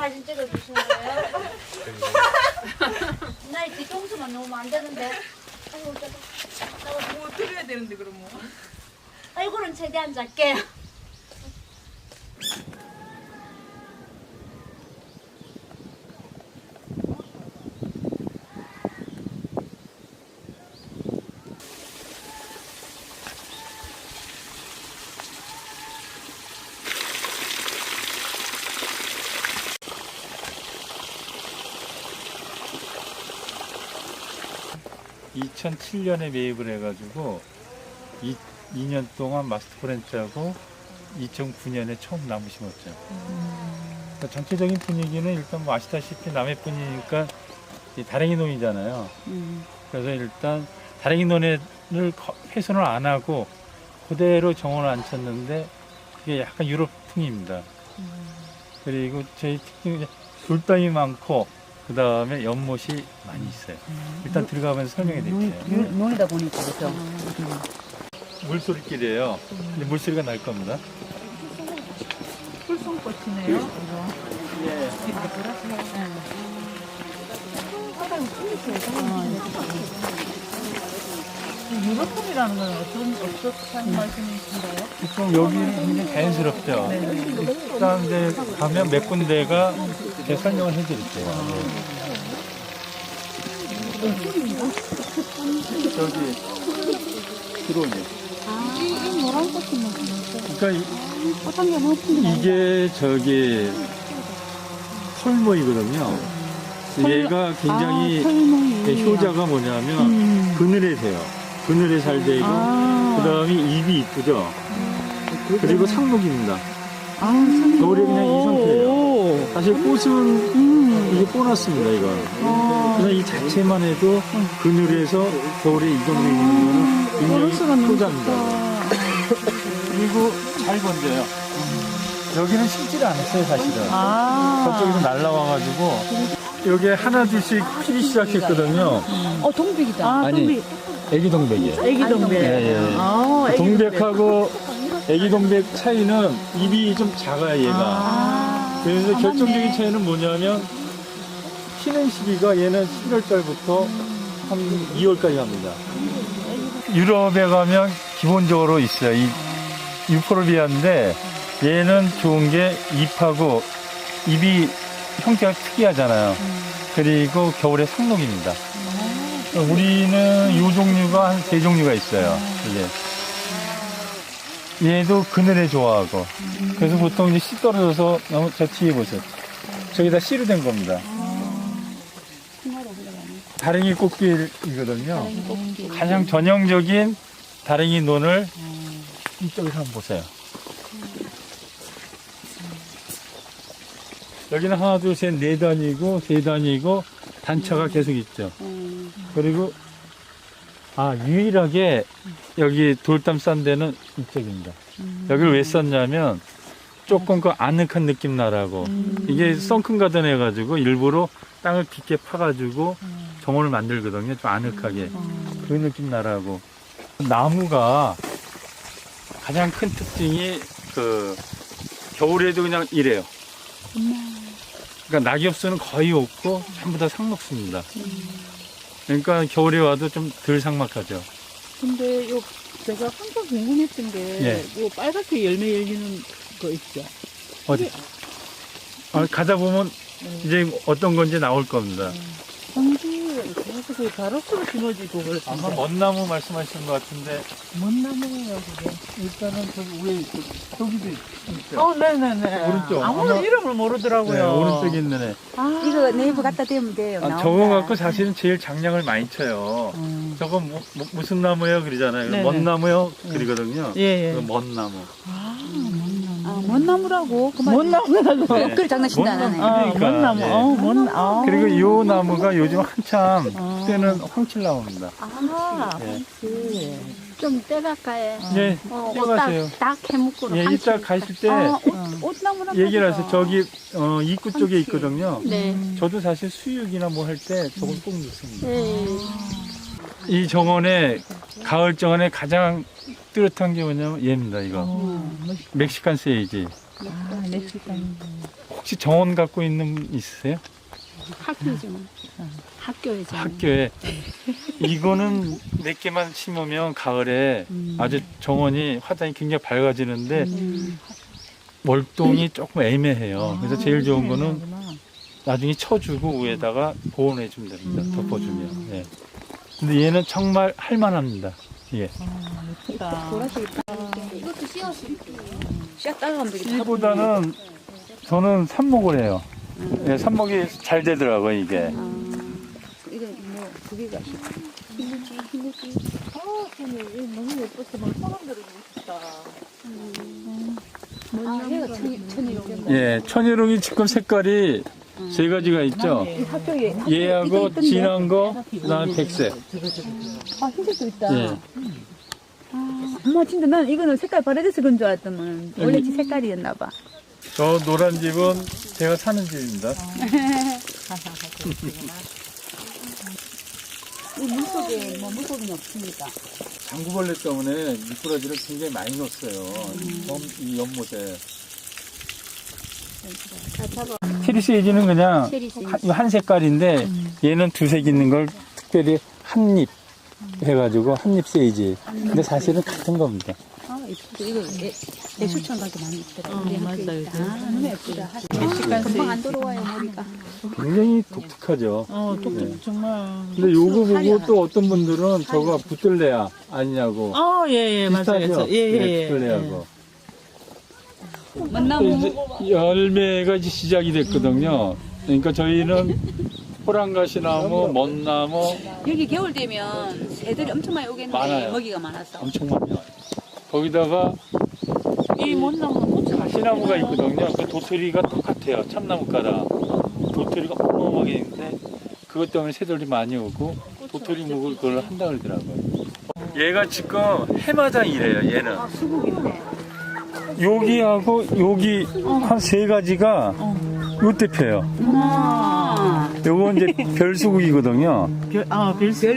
사진 찍어주시는 거예요? 나의 뒤통수만 놓으면 안 되는데. 아이고, 잠깐. 뭐 해야 되는데 그럼 뭐? 얼굴은 최대한 작게. 2007년에 매입을 해가지고 이, 2년 동안 마스터 브랜치하고 2009년에 처음 나무 심었죠. 그러니까 전체적인 분위기는 일단 뭐 아시다시피 남해 분이니까 이 다랭이 논이잖아요. 그래서 일단 다랭이 논을 거- 훼손을 안 하고 그대로 정원을 앉혔는데 그게 약간 유럽풍입니다. 그리고 저희 특징이 돌담이 많고 그 다음에 연못이 많이 있어요. 일단 들어가면서 설명해 드릴게요. 논 이다 보니까 그죠. 물소리길이에요. 근데 물소리가 날 겁니다. 풀송꽃이네요. 예. 유럽풍이라는 건 어떤 어떻게 말씀이신가요? 좀 여기는 굉장히 자연스럽죠. 일단 이제 가면 몇 군데가 제가 설명을 해드릴게요. 네. 저기 들어오니. 이 노란 꽃이 뭐 그러니까 이- 어떤 게 높은데 이게 저기 털모이거든요. 얘가 굉장히 예, 효자가 뭐냐면 그늘에 새요. 그늘에 잘 되고 그 다음에 잎이 이쁘죠. 그리고 상록입니다. 겨울에 그냥 이 상태예요. 사실 꽃은 이게 보너스입니다, 이거. 그냥 이 자체만 해도 그늘에서 겨울에 이 정도 있는 거는 굉장히 효자입니다. 그리고 잘 건져요. 여기는 심지를 않았어요, 사실은. 저쪽에서 날라와가지고 여기 하나 둘씩 피기 시작했거든요. 어 동백이다. 아니, 애기 동백이에요. 애기 동백. 예, 예. 아, 애기 동백하고 애기 동백 차이는 입이 좀 작아요, 얘가. 그래서 결정적인 차이는 뭐냐면 피는 시기가 얘는 11월달부터 한 2월까지 합니다. 유럽에 가면 기본적으로 있어요. 이 유포르비아인데 얘는 좋은 게 잎하고 잎이 형태가 특이하잖아요. 그리고 겨울에 상록입니다. 우리는 이 종류가 한 세 종류가 있어요. 이게. 얘도 그늘에 좋아하고. 그래서 보통 이제 씨 떨어져서 너무 저 뒤에 보세요. 저기 다 씨로 된 겁니다. 다랭이 꽃길이거든요. 가장 전형적인 다랭이 논을 이쪽에서 한번 보세요. 여기는 하나, 둘, 셋, 네 단이고, 세 단이고, 단차가 계속 있죠. 그리고, 아, 유일하게 여기 돌담 싼 데는 이쪽입니다. 여기를 왜 썼냐면, 조금 그 아늑한 느낌 나라고. 이게 썬큰 가든 해가지고 일부러 땅을 깊게 파가지고 정원을 만들거든요. 좀 아늑하게. 그 느낌 나라고. 나무가 가장 큰 특징이 그 겨울에도 그냥 이래요. 그러니까 낙엽수는 거의 없고 전부 다 상록수입니다. 그러니까 겨울에 와도 좀덜 상막하죠. 근데 요 제가 항상 궁금했던 게 예. 요 빨갛게 열매 열리는 거 있죠. 어디? 아, 가다 보면 이제 어떤 건지 나올 겁니다. 근데 그래서 그 가로수로 심어지 그걸 아마 먼나무 말씀하시는 것 같은데 뭔 나무예요 그게? 일단은 저기 위에 저- 저기도 있죠. 어, 네네네. 오른쪽. 아무도 아마- 이름을 모르더라고요. 네, 오른쪽에 있는 애. 이거 네이버 갖다 대면 돼요. 아, 나온다. 저거 갖고 사실은 제일 장량을 많이 쳐요. 음. 저거 뭐, 뭐- 무슨 나무예요? 그러잖아요. 네네. 먼나무요? 그러거든요. 예, 예. 그거 먼나무. 아, 뭔 나무라고? 그만. 뭔 나무라고? 네. 그걸 장난친다 뭔안 하네. 아, 그러니까, 뭔 나무. 예. 어, 뭔, 아. 그리고 이 나무가 요즘 한참 어. 때는 황칠 나무입니다. 아, 예. 그렇지. 좀 때가까에. 예, 어, 뛰어가세요. 옷 딱, 딱 해먹고. 예, 이따 가실 때 아, 옷, 옷나무랑 얘기를 하세요. 저기 어, 입구 쪽에 있거든요. 네. 저도 사실 수육이나 뭐 할 때 저걸 꼭 넣습니다. 네. 이 정원에 가을 정원에 가장 뚜렷한 게 뭐냐면 얘입니다. 이거 어, 멕시칸 세이지. 아, 멕시칸. 혹시 정원 갖고 있는 분 있으세요? 학교지만. 학교에서. 학교에 이거는 몇 개만 심으면 가을에 음. 아주 정원이 화단이 굉장히 밝아지는데 월동이 조금 애매해요. 그래서 제일 좋은 거는 나중에 쳐주고 위에다가 보온해 주면 됩니다. 음. 덮어주면. 예. 근데 얘는 정말 할만합니다. 예. 예쁘다. 이것도 씌웠어. 씨앗 따가면 되게 이보다는 저는 삽목을 해요. 예, 삽목이 잘 되더라고요, 이게. 이거 뭐 그게 가시. 너무 예뻐서 막 사람 들이고 싶다. 아, 얘가 천, 천일용. 예, 천일홍이 지금 색깔이 세 가지가 있죠. 학교에 얘하고 진한 거, 그다음에 백색. 아 흰색도 있다. 예. 엄마 진짜 난 이거는 색깔 바래져서 그런 줄 알았더만 원래 지 색깔이었나 봐. 저 노란 집은 제가 사는 집입니다. 이 물속에 뭐 물고기는 없습니까? 장구벌레 때문에 미꾸라지를 굉장히 많이 넣었어요. 염- 이 연못에. 트리세이지는 그냥. 한, 한 색깔인데 얘는 두 색 있는 걸 특별히 한잎 해가지고 한잎 세이지. 근데 사실은 같은 겁니다. 아 예쁘다. 이거 예, 예술촌 가게 많이 있더라. 어, 우리 맞아요. 학교에 있다. 아, 너무 예쁘다. 금방 안 들어와요, 머리가. 굉장히 독특하죠. 어, 똑똑 정말. 근데 요거 보고 또 어떤 분들은 저거 붙들래야 아니냐고. 어, 예, 예, 맞아요. 비슷하죠? 예, 예, 네, 예. 붙들래하고. 만나면 이제 열매가 이제 시작이 됐거든요. 그러니까 저희는 호랑가시나무, 먼나무 여기 겨울 되면 새들이 엄청 많이 오겠는데 많아요. 먹이가 많아서. 엄청 많이 와요. 거기다가 이 못나무는 꽃이 가시나무가 있거든요. 그 도토리가 똑같아요. 참나무가랑 도토리가 어마어마하게 있는데 그것 때문에 새들이 많이 오고 도토리 묵을 그걸 한다 그러더라고요. 얘가 지금 해마장이래요. 얘는. 여기하고 여기 한 세 가지가 요때 펴요. 아, 요거 이제 별수국이거든요. 별, 아, 별수. 예,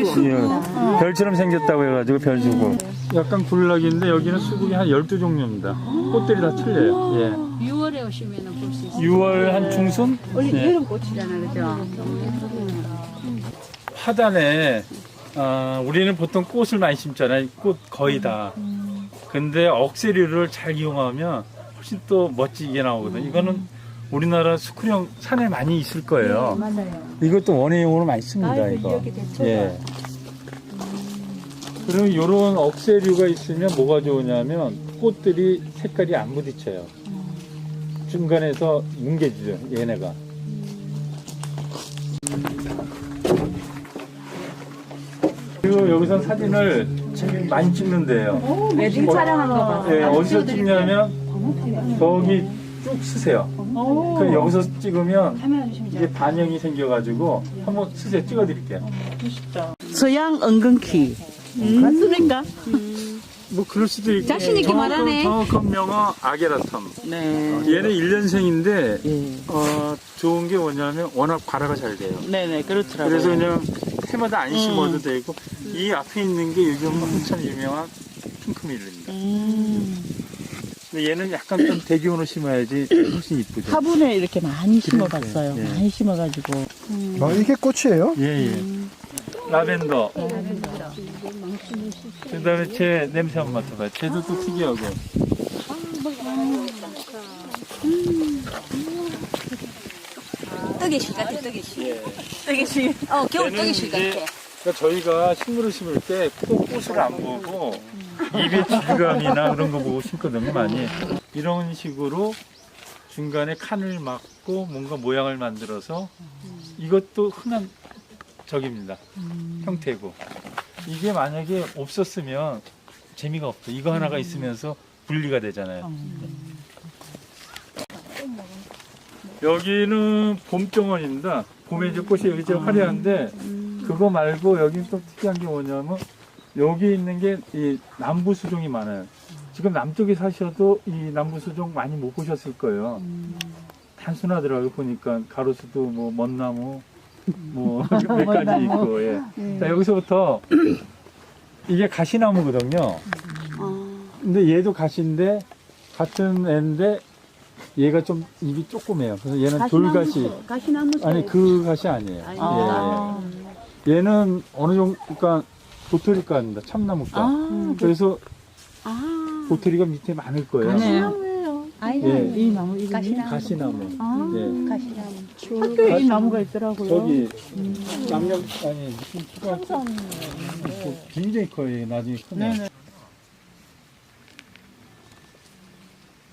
별처럼 생겼다고 해가지고 별수국. 약간 굴락인데 여기는 수국이 한 12종류입니다. 꽃들이 다 틀려요. 예. 6월에 오시면 볼 수 있어요. 6월 한 중순? 원래 네. 여름 꽃이잖아, 그죠? 화단에 어, 우리는 보통 꽃을 많이 심잖아요. 꽃 거의 다. 근데 억새류를 잘 이용하면 훨씬 또 멋지게 나오거든요. 이거는 우리나라 수크령 산에 많이 있을 거예요. 맞아요. 이것도 원예용으로 많이 씁니다. 이거. 예. 그러면 이런 억새류가 있으면 뭐가 좋으냐면 꽃들이 색깔이 안 부딪혀요. 중간에서 뭉개지죠. 얘네가. 그리고 여기서 사진을 많이 찍는데요. 웨딩 촬영한 거 봐. 예, 어디서 찍냐면 저기 쭉 쓰세요. 그 여기서 찍으면 이게 반영이 생겨가지고 한번 쓰세요. 찍어드릴게요. 서양 은근키. 맞습니까? 뭐 그럴 수도 있고. 자신 있게 정확한- 말하네. 정확한 명어 아게라텀. 네. 얘는 1년생인데 예. 어, 좋은 게 뭐냐면 워낙 발화가 잘 돼요. 네네, 그렇더라고요. 그래서 그냥 해마다 안 심어도 되고 이 앞에 있는 게 요즘 한참 유명한 핑크밀입니다. 음. 근데 얘는 약간 좀 대기온으로 심어야지 훨씬 이쁘죠. 화분에 이렇게 많이 심어봤어요. 예. 많이 심어가지고. 아, 이게 꽃이에요? 예, 예. 라벤더. 그 다음에 제 냄새 한번 맡아봐요. 쟤도 또 특이하고. 뜨개실 같아, 뜨개실. 예. 뜨개실. 어, 겨울 얘는 뜨개실 이제 같아. 그러니까 저희가 식물을 심을 때 꼭 꽃을 안 보고 입의 질감이나 그런 거 보고 심거든요, 많이. 이런 식으로 중간에 칸을 막고 뭔가 모양을 만들어서 이것도 흔한 적입니다. 형태고. 이게 만약에 없었으면 재미가 없죠. 이거 하나가 있으면서 분리가 되잖아요. 여기는 봄정원입니다. 봄에 이제 꽃이 여기 좀 화려한데 그거 말고 여기 또 특이한 게 뭐냐면 여기 있는 게 이 남부 수종이 많아요. 지금 남쪽에 사셔도 이 남부 수종 많이 못 보셨을 거예요. 단순하더라고요. 보니까 가로수도 뭐 먼나무 뭐 몇 가지 있고 예. 자 여기서부터 이게 가시나무거든요. 근데 얘도 가시인데 같은 애인데 얘가 좀 입이 조그매요. 그래서 얘는 돌가시. 가시나무 아니 그 가시 아니에요. 아. 예, 예. 얘는 어느 정도 그러니까 도토리과입니다. 참나무과. 아, 그래서 아. 도토리가 밑에 많을 거예요. 가시나무예요. 아이고 예. 이 나무 이거 가시나무. 가시나무. 아. 예. 가시나무. 학교에 이 나무가 있더라고요. 저기 양념 아니 무슨 초등학교 굉장히 커요. 나중에 크면. 네네.